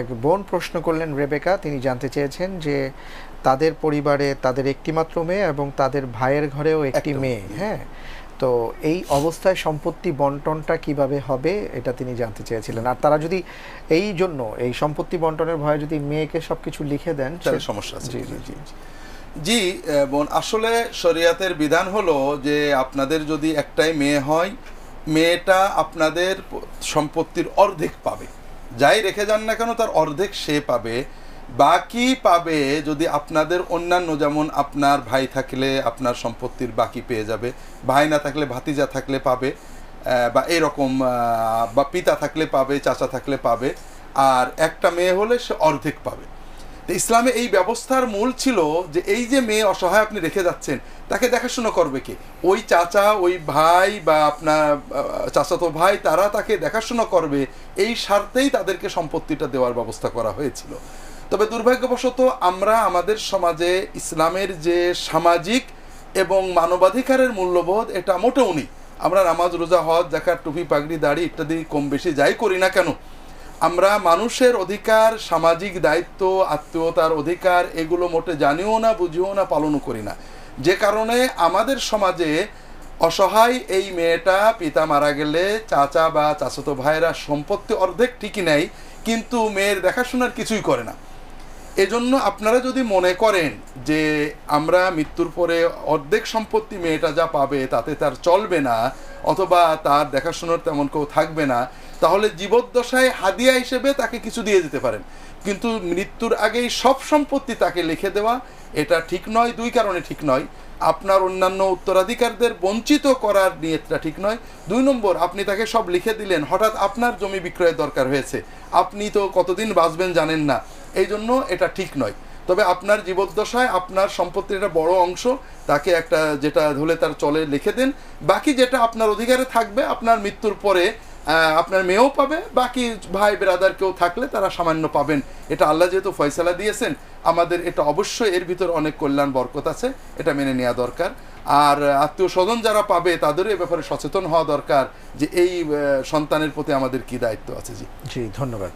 এক বোন প্রশ্ন করলেন রেবেকা তিনি জানতে চেয়েছেন যে তাদের পরিবারে তাদের একটিমাত্র মেয়ে এবং তাদের ভাইয়ের ঘরেও একটি মেয়ে হ্যাঁ? তো এই অবস্থায় সম্পত্তি বন্টনটা কীভাবে হবে এটা তিনি জানতে চেয়েছিলেন। আর তারা যদি এই জন্য এই সম্পত্তি বন্টনের ভয়ে যদি মেয়েকে সব কিছু লিখে দেন তাহলে সমস্যা আছে। জি জি জি। জি বোন আসলে শরিয়াতের বিধান হলো যে আপনাদের যদি একটাই মেয়ে হয় মেয়েটা আপনাদের সম্পত্তির অর্ধেক পাবে। যাই রেখে যান না কেন, তার অর্ধেক সে পাবে। বাকি পাবে যদি আপনাদের অন্যান্য, যেমন আপনার ভাই থাকলে আপনার সম্পত্তির বাকি পেয়ে যাবে, ভাই না থাকলে ভাতিজা থাকলে পাবে বা এরকম বা পিতা থাকলে পাবে, চাচা থাকলে পাবে, আর একটা মেয়ে হলে সে অর্ধেক পাবে। ইসলামে এই ব্যবস্থার মূল ছিল যে এই যে মেয়ে অসহায় আপনি রেখে যাচ্ছেন, তাকে দেখাশোনা করবে কে? ওই চাচা, ওই ভাই বা আপনার চাচাতো ভাই, তারা তাকে দেখাশোনা করবে। এই স্বার্থেই তাদেরকে সম্পত্তিটা দেওয়ার ব্যবস্থা করা হয়েছিল। তবে দুর্ভাগ্যবশত আমরা আমাদের সমাজে ইসলামের যে সামাজিক এবং মানবাধিকারের মূল্যবোধ, এটা মোটেও নেই। আমরা নামাজ, রোজা, হজ জাকাত টুপি, পাগড়ি, দাড়ি ইত্যাদি কম বেশি যাই করি না কেন আমরা মানুষের অধিকার, সামাজিক দায়িত্ব, আত্মীয়তার অধিকার, এগুলো মোটে জানিও না, বুঝিও না, পালনও করি না। যে কারণে আমাদের সমাজে অসহায় এই মেয়েটা পিতা মারা গেলে চাচা বা চাচাতো ভাইয়েরা সম্পত্তি অর্ধেক ঠিকই নেয়, কিন্তু মেয়ের দেখাশোনার কিছুই করে না। এজন্য আপনারা যদি মনে করেন যে আমরা মৃত্যুর পরে অর্ধেক সম্পত্তি মেয়েটা যা পাবে তাতে তার চলবে না, অথবা তার দেখাশোনার তেমন কেউ থাকবে না, তাহলে জীবদ্দশায় হাদিয়া হিসেবে তাকে কিছু দিয়ে যেতে পারেন। কিন্তু মৃত্যুর আগেই সব সম্পত্তি তাকে লিখে দেওয়া, এটা ঠিক নয়, দুই কারণে ঠিক নয়। আপনার অন্যান্য উত্তরাধিকারদের বঞ্চিত করার নিয়তটা ঠিক নয়। দুই নম্বর, আপনি তাকে সব লিখে দিলেন, হঠাৎ আপনার জমি বিক্রয়ের দরকার হয়েছে। আপনি তো কতদিন বাঁচবেন জানেন না। এই জন্য এটা ঠিক নয়। তবে আপনার জীবদ্দশায় আপনার সম্পত্তির একটা বড় অংশ, তাকে একটা যেটা ধরে তার চলে লিখে দেন। বাকি যেটা আপনার অধিকারে থাকবে, আপনার মৃত্যুর পরে আপনার মেয়েও পাবে, বাকি ভাই বেরাদার কেউ থাকলে তারা সামান্য পাবেন। এটা আল্লাহ যেহেতু ফয়সালা দিয়েছেন, আমাদের এটা অবশ্যই এর ভিতর অনেক কল্যাণ, বরকত আছে, এটা মেনে নেওয়া দরকার। আর আত্মীয় স্বজন যারা পাবে, তাদেরও এ ব্যাপারে সচেতন হওয়া দরকার যে এই সন্তানের প্রতি আমাদের কি দায়িত্ব আছে, জি। জি, ধন্যবাদ।